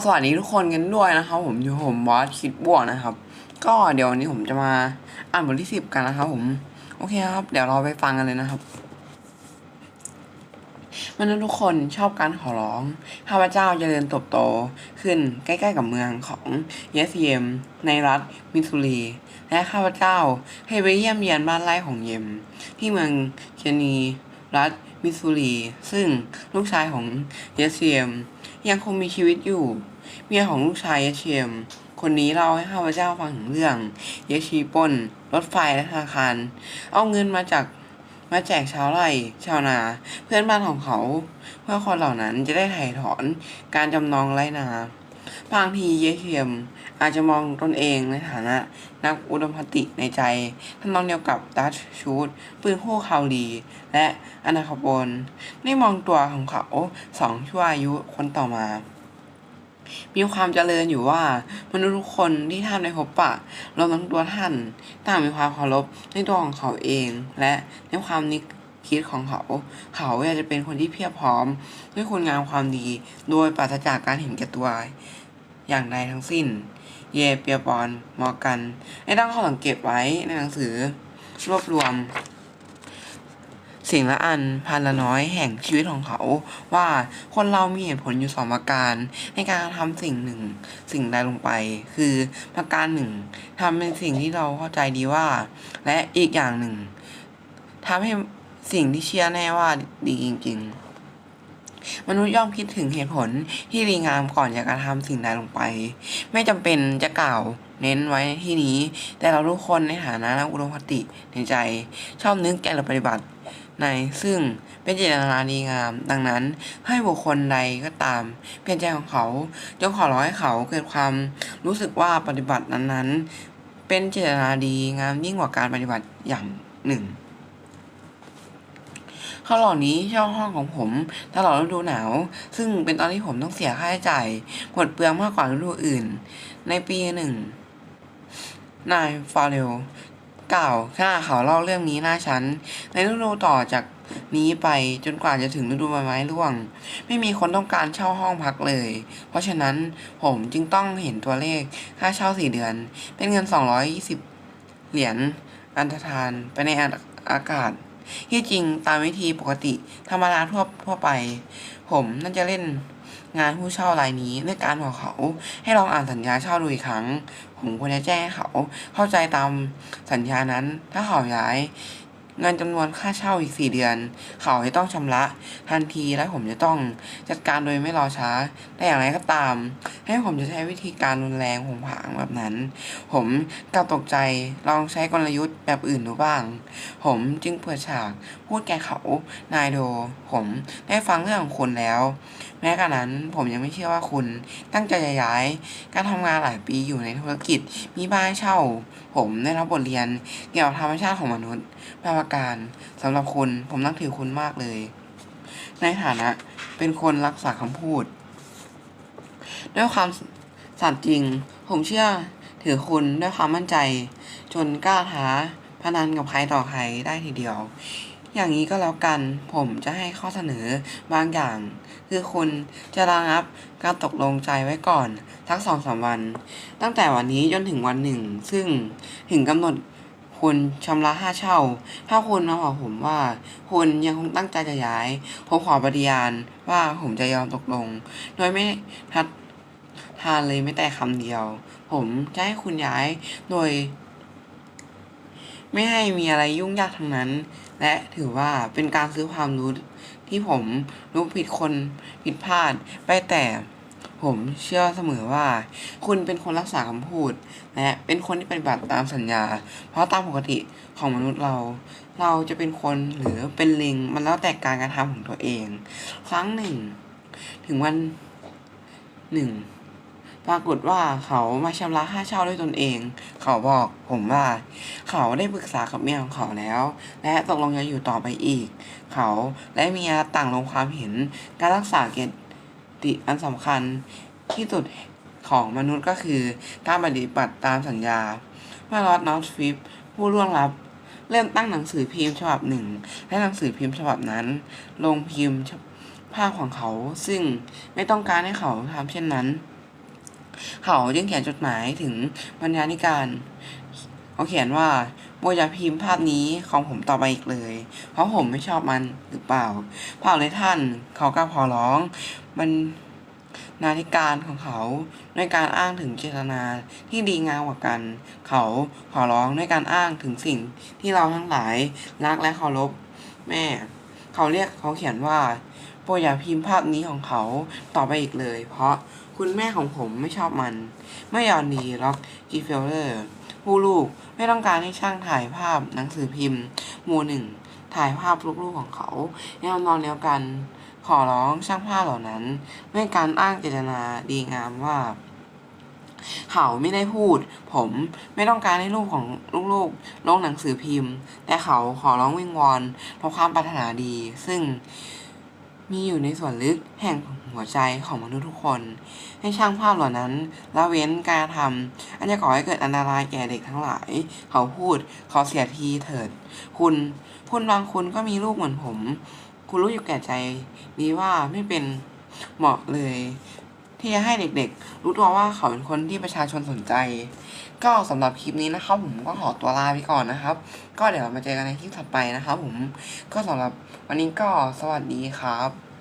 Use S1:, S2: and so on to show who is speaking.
S1: สวัสดีทุกคนกันด้วยนะครับ ผมอยู่ผมบอสคิดบวกนะครับ ก็เดี๋ยววันนี้ผมจะมาอ่านบทที่สิบกันนะครับ ผมโอเคครับ เดี๋ยวเราไปฟังกันเลยนะครับมนุษย์ทุกคนชอบการขอร้องข้าพเจ้าจะเดินเติบโตขึ้นใกล้ ๆ กับเมืองของเยสเยมในรัฐมิสซูรี และข้าพเจ้าให้ไปเยี่ยมเยียนบ้านไร่ของเยม ที่เมืองเชนี รัฐมิสซูรี ซึ่งลูกชายของเยสเยมยังคงมีชีวิตอยู่ เมียของลูกชายเยสเยม คนนี้เล่าให้ข้าพเจ้าฟังถึงเรื่อง เยชีปนรถไฟและธนาคาร เอาเงินมาจากมาแจกชาวไร่ชาวนา เพื่อนบ้านของเขา เพื่อคนเหล่านั้นจะได้ไถ่ถอนการจำนองไร่นาบางทีเยเทียม อาจจะมองตนเองในฐานะ นักอุดมคติในใจทำนองเดียวกับดัชชูดปืนคู่คาวดีและอนาคาโปนได้มองตัวของเขาสองชั่วอายุคนต่อมา มีความเจริญอยู่ว่ามนุษย์ทุกคนที่ท่านได้พบปะรวมทั้งตัวท่านต่างมีความเคารพในตัวของเขาเอง และในความนิคิดของเขา เขาอยากจะเป็นคนที่เพียบพร้อม ด้วยคุณงามความดี โดยปราศจากการเห็นแก่ตัว อย่างใดทั้งสิ้น เยเปียปอนมอกันได้ตั้งข้อสังเกตไว้ในหนังสือ รวบรวม สิ่งละอันพันละน้อยแห่งชีวิตของเขา ว่าคนเรามีเหตุผลอยู่สองประการ ในการทำสิ่งหนึ่ง สิ่งใดลงไป คือประการหนึ่งทำเป็นสิ่งที่เราเข้าใจดีว่า และอีกอย่างหนึ่งทำให้สิ่งที่เชื่อแน่ว่าดีจริง ๆ มนุษย์ย่อมคิดถึงเหตุผลที่ดีงามก่อนจะกระทำสิ่งใดลงไป ไม่จำเป็นจะกล่าวเน้นไว้ที่นี้ แต่เราทุกคนในฐานะนักอุดมคติในใจ ชอบนึกแก่เราปฏิบัติในซึ่งเป็นเจตนาดีงาม ดังนั้นให้บุคคลใดก็ตาม เปลี่ยนใจของเขาจงขอร้องให้เขาเกิดความรู้สึกว่าปฏิบัตินั้นๆ เป็นเจตนาดีงามยิ่งกว่าการปฏิบัติอย่างหนึ่ง เขาเหล่านี้เช่าห้องของผมตลอดฤดูหนาว ซึ่งเป็นตอนที่ผมต้องเสียค่าใช้จ่ายหมดเปลืองมากกว่าฤดูอื่น ในปีหนึ่งนายฟาเรลกล่าวขณะเขาเล่าเรื่องนี้หน้าชั้นในฤดูต่อจากนี้ไปจนกว่าจะถึงฤดูใบไม้ร่วง ไม่มีคนต้องการเช่าห้องพักเลย เพราะฉะนั้นผมจึงต้องเห็นตัวเลขค่าเช่าสี่เดือน เป็นเงิน 220 เหรียญอันธทานไปในอากาศ ที่จริงตามวิธีปกติธรรมดาทั่วทั่วไป ผมน่าจะเล่นงานผู้เช่ารายนี้ด้วยการบอกเขา ให้ลองอ่านสัญญาเช่าดูอีกครั้ง ผมควรจะแจ้งเขาเข้าใจตามสัญญานั้นถ้าเขาย้าย เงินจำนวนค่าเช่าอีกสี่เดือน เขาจะต้องชำระทันทีและผมจะต้องจัดการโดยไม่รอช้า แต่อย่างไรก็ตาม ให้ผมจะใช้วิธีการรุนแรงผงผางแบบนั้น ผมกลับตกใจลองใช้กลยุทธ์แบบอื่นดูบ้าง ผมจึงเปิดฉากพูดแก่เขานายโด ผมได้ฟังเรื่องของคุณแล้ว แม้กระนั้นผมยังไม่เชื่อว่าคุณตั้งใจจะย้าย การทำงานหลายปีอยู่ในธุรกิจ มีบ้านเช่า ผมได้รับบทเรียน เกี่ยวกับธรรมชาติของมนุษย์บางประการสำหรับคุณผมนับถือคุณมากเลย ในฐานะเป็นคนรักษาคำพูด ด้วยความสัตย์จริง ผมเชื่อถือคุณด้วยความมั่นใจ จนกล้าท้าพนันกับใครต่อใครได้ทีเดียว อย่างนี้ก็แล้วกัน ผมจะให้ข้อเสนอบางอย่าง คือคุณจะระงับการตกลงใจไว้ก่อนทักสองสามวัน ตั้งแต่วันนี้จนถึงวันหนึ่ง ซึ่งถึงกำหนดคุณชำระค่าเช่า ถ้าคุณมาบอกผมว่า คุณยังคงตั้งใจจะย้าย ผมขอปฏิญาณว่าผมจะยอมตกลง โดยไม่ทัดทานเลยไม่แต่คำเดียว ผมจะให้คุณย้ายโดย ไม่ให้มีอะไรยุ่งยากทั้งนั้น และถือว่าเป็นการซื้อความรู้ที่ผมรู้ผิดคนผิดพลาด ไปแต่ผมเชื่อเสมอว่า คุณเป็นคนรักษาคำพูด และเป็นคนที่ปฏิบัติตามสัญญา เพราะตามปกติของมนุษย์เรา เราจะเป็นคนหรือเป็นลิงมันแล้วแต่การกระทำของตัวเอง ครั้งหนึ่ง ถึงวันหนึ่ง ปรากฏว่าเขามาชำระค่าเช่าด้วยตนเอง เขาบอกผมว่า เขาได้ปรึกษากับเมียของเขาแล้ว และตกลงจะอยู่ต่อไปอีก เขาและเมียต่างลงความเห็น การรักษาเกียรติอันสำคัญที่สุดของมนุษย์ก็คือการปฏิบัติตามสัญญาเมื่อลอร์ดนอตฟิปผู้ล่วงลับเริ่มตั้งหนังสือพิมพ์ฉบับหนึ่ง และหนังสือพิมพ์ฉบับนั้น ลงพิมพ์ภาพของเขา ซึ่งไม่ต้องการให้เขาทำเช่นนั้น เขาจึงเขียนจดหมายถึงบรรณาธิการ เขาเขียนว่าโบอย่าพิมพ์ภาพนี้ของผมต่อไปอีกเลย เพราะผมไม่ชอบมันหรือเปล่าเปล่าเลยท่าน เขาก็ขอร้องบรรณาธิการของเขาด้วยการอ้างถึงเจตนาที่ดีงามกว่ากัน เขาขอร้องด้วยการอ้างถึงสิ่งที่เราทั้งหลายรักและเคารพแม่ เขาเรียกเขาเขียนว่า โปรดอย่าพิมพ์ภาพนี้ของเขาต่อไปอีกเลย เพราะคุณแม่ของผมไม่ชอบมัน ไม่ยอนดีล็อกจีเฟลเลอร์ผู้ลูกไม่ต้องการให้ช่างถ่ายภาพหนังสือพิมพ์หมู่หนึ่งถ่ายภาพลูกๆของเขาในทำนองเดียวกัน ขอร้องช่างภาพเหล่านั้นด้วยการอ้างเจตนาดีงามว่า เขาไม่ได้พูด ผมไม่ต้องการให้ลูกของลูกๆลงหนังสือพิมพ์ แต่เขาขอร้องวิงวอนเพราะความปรารถนาดี ซึ่ง มีอยู่ในส่วนลึกแห่งหัวใจของมนุษย์ทุกคน ให้ช่างภาพเหล่านั้นละเว้นการทำอันจะก่อให้เกิดอันตรายแก่เด็กทั้งหลาย เขาพูดขอเสียทีเถิด คุณ คุณบางคุณก็มีลูกเหมือนผม คุณรู้อยู่แก่ใจดีว่าไม่เป็นเหมาะเลย ที่จะให้เด็กๆ รู้ตัวว่าเขาเป็นคนที่ประชาชนสนใจ ก็สำหรับคลิปนี้นะครับ ผมก็ขอตัวลาไปก่อนนะครับ ก็เดี๋ยวเรามาเจอกันในคลิปถัดไปนะครับ ผมก็สำหรับวันนี้ก็สวัสดีครับ